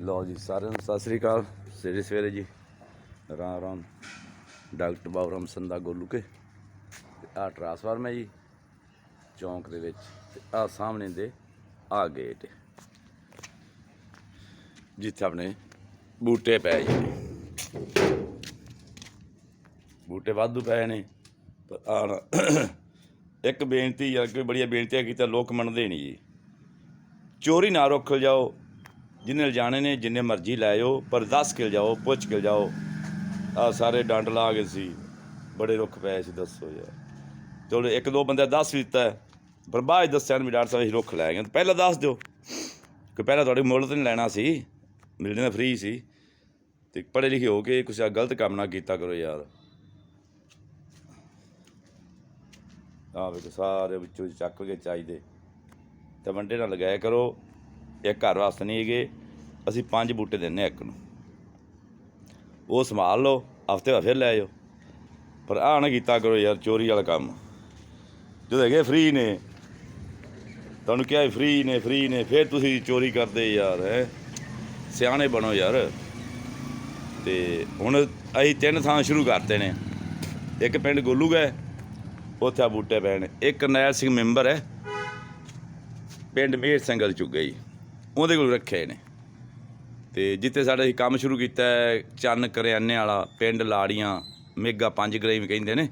ਲਓ ਜੀ, ਸਾਰਿਆਂ ਨੂੰ ਸਤਿ ਸ੍ਰੀ ਅਕਾਲ। ਸਵੇਰੇ ਸਵੇਰੇ ਜੀ ਰਾਮ ਰਾਮ, ਡਾਕਟਰ ਬਾਬੂਰਾਮ ਸੰਦਾ ਗੋਲੂ ਕੇ। ਆ ਟਰਾਂਸਫਾਰਮ ਹੈ ਜੀ, ਚੌਂਕ ਦੇ ਵਿੱਚ। ਤੇ ਆ ਸਾਹਮਣੇ ਦੇ ਆ ਗੇਟ ਜਿੱਥੇ ਆਪਣੇ ਬੂਟੇ ਪਏ ਜੀ ਬੂਟੇ ਵਾਧੂ ਪਏ ਨੇ, ਪਰ ਆਹ ਇੱਕ ਬੇਨਤੀ ਆ ਕਿ ਬੜੀਆਂ ਬੇਨਤੀਆਂ ਕੀਤਾ ਲੋਕ ਮੰਨਦੇ ਨਹੀਂ ਜੀ। ਚੋਰੀ ਨਾ ਰੋਕ ਜਾਓ। ਜਿੰਨੇ ਲਿਜਾਣੇ ਨੇ, ਜਿੰਨੇ ਮਰਜ਼ੀ ਲੈ ਜਾਓ ਪਰ ਦੱਸ ਕੇ ਜਾਓ, ਪੁੱਛ ਕੇ ਜਾਓ। ਆ ਸਾਰੇ ਡੰਡ ਲਾ ਗਏ ਸੀ। ਬੜੇ ਰੁੱਖ ਪਏ ਸੀ, ਦੱਸੋ ਯਾਰ। ਚਲੋ ਇੱਕ ਦੋ ਬੰਦੇ ਦੱਸ ਵੀ ਦਿੱਤਾ। ਪਰ ਬਾਅਦ 'ਚ ਦੱਸਿਆ ਵੀ ਡਾਕਟਰ ਸਾਹਿਬ ਅਸੀਂ ਰੁੱਖ ਲੈ ਗਏ ਪਹਿਲਾਂ ਦੱਸ ਦਿਓ ਕਿ ਪਹਿਲਾਂ ਤੁਹਾਡੇ ਮੁੱਲ ਤੇ ਨਹੀਂ ਲੈਣਾ ਸੀ। ਮਿਲਣੇ ਤਾਂ ਫ੍ਰੀ ਸੀ। ਤੇ ਪੜ੍ਹੇ ਲਿਖੇ ਹੋ ਕੇ ਕੁਛ ਗਲਤ ਕੰਮ ਨਾ ਕੀਤਾ ਕਰੋ ਯਾਰ। ਆ ਵੇਖੋ, ਸਾਰੇ ਵਿੱਚੋਂ ਚੱਕ ਕੇ ਚਾਹੀਦੇ। ਤੇ ਵੰਡੇ ਨਾਲ ਲਗਾਇਆ ਕਰੋ। ਇਹ ਘਰ ਵਾਸਤੇ ਨਹੀਂ ਹੈਗੇ। ਅਸੀਂ ਪੰਜ ਬੂਟੇ ਦਿੰਨੇ ਆ ਇੱਕ ਨੂੰ। ਉਹ ਸੰਭਾਲ ਲਓ, ਹਫ਼ਤੇ ਬਾਅਦ ਫਿਰ ਲੈ ਜਾਓ ਪਰ ਆਹ ਨਾ ਕੀਤਾ ਕਰੋ ਯਾਰ, ਚੋਰੀ ਵਾਲਾ ਕੰਮ। ਜਦੋਂ ਹੈਗੇ ਫ੍ਰੀ ਨੇ, ਤੁਹਾਨੂੰ ਕਿਹਾ ਫ੍ਰੀ ਨੇ ਫ੍ਰੀ ਨੇ, ਫਿਰ ਤੁਸੀਂ ਚੋਰੀ ਕਰਦੇ ਯਾਰ, ਹੈ। ਸਿਆਣੇ ਬਣੋ ਯਾਰ। ਤੇ ਹੁਣ ਅਸੀਂ ਤਿੰਨ ਥਾਂ ਸ਼ੁਰੂ ਕਰਤੇ ਨੇ। ਇੱਕ ਪਿੰਡ ਗੋਲੂ ਗਏ, ਉੱਥੇ ਆ ਬੂਟੇ ਪਏ ਇੱਕ ਕਰਨੈਲ ਸਿੰਘ ਮੈਂਬਰ ਹੈ, ਪਿੰਡ ਮੇਰ ਸੰਗਲ ਚੁੱਗੇ ਜੀ। ਉਹਦੇ ਕੋਲ ਰੱਖੇ ਨੇ। ਤੇ ਜਿੱਥੇ ਸਾਡਾ ਅਸੀਂ ਕੰਮ ਸ਼ੁਰੂ ਕੀਤਾ ਹੈ, ਚੰਨ ਕਰਿਆਨੇ ਵਾਲਾ ਪਿੰਡ ਲਾੜੀਆਂ, ਮੇਗਾ ਪੰਜ ਗ੍ਰਾਮ ਕਹਿੰਦੇ ਨੇ,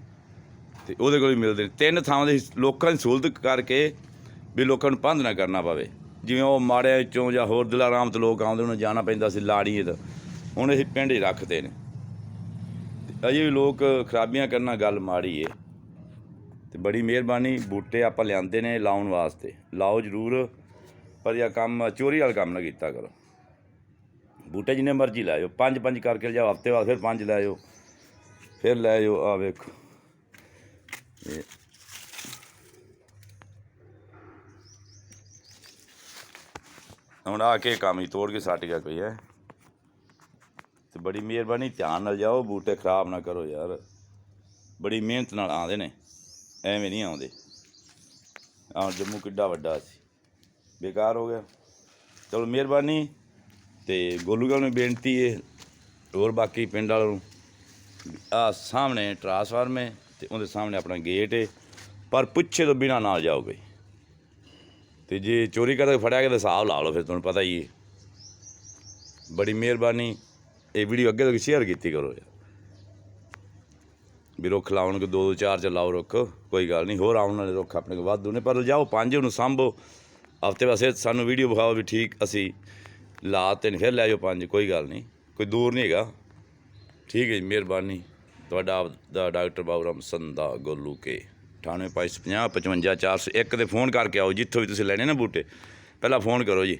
ਤੇ ਉਹਦੇ ਕੋਲ ਹੀ ਮਿਲਦੇ ਨੇ। ਤਿੰਨ ਥਾਵਾਂ ਦੇ ਲੋਕਾਂ ਦੀ ਸਹੂਲਤ ਕਰਕੇ ਵੀ ਲੋਕਾਂ ਨੂੰ ਪੰਧ ਨਾ ਕਰਨਾ ਪਵੇ। ਜਿਵੇਂ ਉਹ ਮਾੜਿਆਂ ਚੋਂ ਜਾਂ ਹੋਰ ਦਿਲਾਰਾਮ ਤੋਂ ਲੋਕ ਆਉਂਦੇ, ਉਹਨਾਂ ਜਾਣਾ ਪੈਂਦਾ ਸੀ ਲਾੜੀਏ ਦਾ ਹੁਣ ਅਸੀਂ ਪਿੰਡ ਹੀ ਰੱਖਦੇ ਨੇ। ਤੇ ਅਜੇ ਵੀ ਲੋਕ ਖਰਾਬੀਆਂ ਕਰਨਾ ਗੱਲ ਮਾੜੀ ਏ। ਤੇ ਬੜੀ ਮਿਹਰਬਾਨੀ, ਬੂਟੇ ਆਪਾਂ ਲਿਆਂਦੇ ਨੇ ਲਾਉਣ ਵਾਸਤੇ। ਲਾਓ ਜ਼ਰੂਰ, ਪਰ ਇਹ ਕੰਮ, ਚੋਰੀ ਵਾਲਾ ਕੰਮ ਨਾ ਕੀਤਾ ਕਰੋ। ਬੂਟੇ ਜਿੰਨੇ ਮਰਜ਼ੀ ਲੈ ਜਾਓ ਪੰਜ ਪੰਜ ਕਰਕੇ ਲਿਆਓ ਹਫ਼ਤੇ ਬਾਅਦ ਫਿਰ ਪੰਜ ਲੈ ਜਾਓ ਫਿਰ ਲੈ ਜਾਓ ਆ ਵੇਖੋ। ਇਹ। ਹੁਣ ਆ ਕੇ ਕੰਮ ਹੀ ਤੋੜ ਕੇ ਸੱਟ ਗਿਆ ਕੋਈ ਹੈ। ਤੇ ਬੜੀ ਮਿਹਰਬਾਨੀ, ਧਿਆਨ ਨਾਲ ਜਾਓ, ਬੂਟੇ ਖਰਾਬ ਨਾ ਕਰੋ ਯਾਰ। ਬੜੀ ਮਿਹਨਤ ਨਾਲ ਆਉਂਦੇ ਨੇ, ਐਵੇਂ ਨਹੀਂ ਆਉਂਦੇ। ਆਹ ਜੰਮੂ ਕਿੱਡਾ ਵੱਡਾ ਸੀ। ਬੇਕਾਰ ਹੋ ਗਿਆ। ਚਲੋ ਮਿਹਰਬਾਨੀ। ਤੇ ਗੋਲੂਗਲ ਨੂੰ ਬੇਨਤੀ ਹੈ ਹੋਰ ਬਾਕੀ ਪਿੰਡ ਵਾਲਿਆਂ ਨੂੰ, ਆ ਸਾਹਮਣੇ ਟਰਾਂਸਫਾਰਮ ਹੈ ਤੇ ਉਹਦੇ ਸਾਹਮਣੇ ਆਪਣਾ ਗੇਟ ਹੈ ਪਰ ਪੁੱਛੇ ਤੋਂ ਬਿਨਾ ਨਾਲ ਬਈ। ਤੇ ਜੇ ਚੋਰੀ ਕਰਦੇ ਫੜਿਆ ਗਿਆ ਤਾਂ ਹਿਸਾਬ ਲਾ ਲਓ ਫਿਰ ਤੁਹਾਨੂੰ ਪਤਾ ਹੀ ਹੈ ਬੜੀ ਮਿਹਰਬਾਨੀ, ਇਹ ਵੀਡੀਓ ਅੱਗੇ ਤੱਕ ਸ਼ੇਅਰ ਕੀਤੀ ਕਰੋ ਯਾਰ। ਵੀ ਰੁੱਖ ਲਾਉਣ ਕੋ ਦੋ ਦੋ ਚਾਰ ਚ ਲਾਓ ਰੁੱਖ, ਕੋਈ ਗੱਲ ਨਹੀਂ, ਹੋਰ ਆਉਣ ਵਾਲੇ ਰੁੱਖ ਆਪਣੇ ਕੋਲ ਵਾਧੂ ਨੇ, ਪਰ ਲਿਜਾਓ ਪੰਜ ਉਹਨੂੰ ਸੰਭੋ। ਹਫ਼ਤੇ ਵਾਸਤੇ ਸਾਨੂੰ ਵੀਡੀਓ ਵਿਖਾਓ ਵੀ ਠੀਕ ਅਸੀਂ ਲਾ ਤਿੰਨ ਫਿਰ ਲੈ ਜਾਓ ਪੰਜ, ਕੋਈ ਗੱਲ ਨਹੀਂ। ਕੋਈ ਦੂਰ ਨਹੀਂ ਹੈਗਾ। ਠੀਕ ਹੈ ਜੀ, ਮਿਹਰਬਾਨੀ। ਤੁਹਾਡਾ ਆਪ ਦਾ ਡਾਕਟਰ ਬਾਬੂਰਾਮ ਸੰਧਾ ਗੋਲੂ ਕੇ। 9850 55 401 ਤੇ ਫੋਨ ਕਰਕੇ ਆਓ। ਜਿੱਥੋਂ ਵੀ ਤੁਸੀਂ ਲੈਣੇ ਨਾ ਬੂਟੇ, ਪਹਿਲਾਂ ਫੋਨ ਕਰੋ ਜੀ।